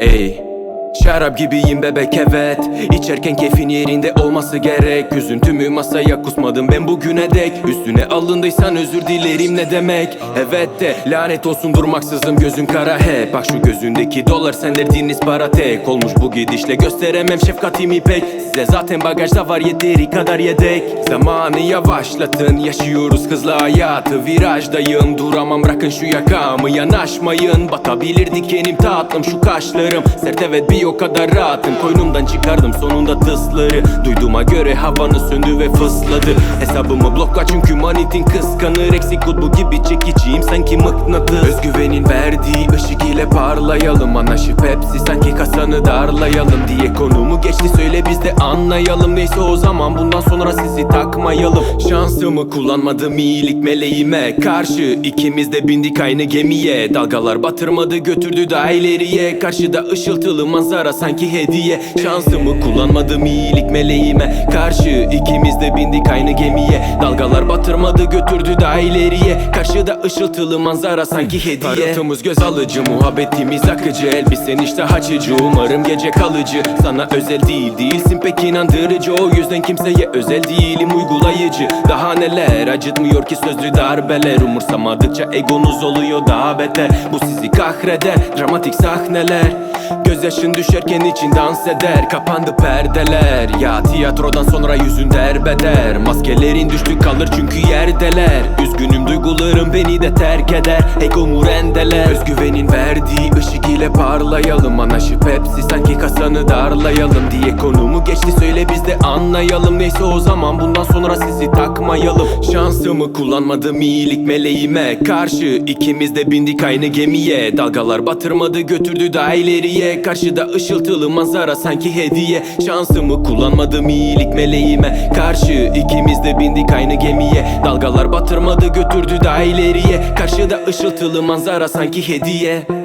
Ei. Şarap gibiyim bebek evet. İçerken keyfin yerinde olması gerek. Üzüntümü masaya kusmadım ben bugüne dek. Üstüne alındıysan özür dilerim ne demek? Evet de lanet olsun durmaksızım gözün kara hep Bak şu gözündeki dolar sen derdiniz para tek. Olmuş bu gidişle gösteremem şefkatimi pek Size zaten bagajda var yeteri kadar yedek. Zamanı yavaşlatın yaşıyoruz hızlı hayatı. Virajdayım duramam bırakın şu yakamı. Yanaşmayın batabilir dikenim tatlım şu kaşlarım. Sert evet bir o kadar rahatım. Koynumdan çıkardım sonunda tısları. Duyduğuma göre havanı söndü ve fısladı. Hesabımı blokla çünkü manitin kıskanır. Eksik kutbu gibi çekiciyim sanki mıknatıs. Özgüvenin verdiği ışık ile parlayalım. Anlaşıp hepsi sanki kasanı darlayalım Diye konumu geçti. Söyle biz de anlayalım. Neyse o zaman bundan sonra sizi takmayalım. Şansımı kullanmadım iyilik meleğime Karşı. İkimiz de bindik aynı gemiye. Dalgalar batırmadı götürdü daha ileriye Karşıda ışıltılı manzara sanki hediye. Şansımı kullanmadım iyilik meleğime. Karşı ikimiz de bindik aynı gemiye. Dalgalar batırmadı götürdü daha ileriye. Karşıda ışıltılı manzara sanki hediye. Parıltımız göz alıcı muhabbetimiz akıcı. Elbisen işte açıcı umarım gece kalıcı. Sana özel değil değilsin pek inandırıcı. O yüzden kimseye özel değilim uygulayıcı. Daha neler acıtmıyor ki sözlü darbeler. Umursamadıkça egonuz oluyor daha beter. Bu sizi kahreder dramatik sahneler Gözyaşın düşerken için dans eder. Kapandı perdeler. Ya tiyatrodan sonra yüzün derbeder. Maskelerin düştü kalır çünkü yerdeler. Üzgünüm duygularım beni de terk eder. Egomu rendeler Özgüvenin verdiği ışık ile parlayalım. Anlaşıp hepsi sanki kasanı darlayalım Diye konumu geçti. Söyle biz de anlayalım. Neyse o zaman bundan sonra sizi takmayalım. Şansımı kullanmadım iyilik meleğime. Karşı ikimiz de bindik aynı gemiye. Dalgalar batırmadı götürdü daha ileriye Karşıda ışıltılı manzara sanki hediye. Şansımı kullanmadım iyilik meleğime. Karşı ikimiz de bindik aynı gemiye. Dalgalar batırmadı götürdü daha ileriye. Karşıda ışıltılı manzara sanki hediye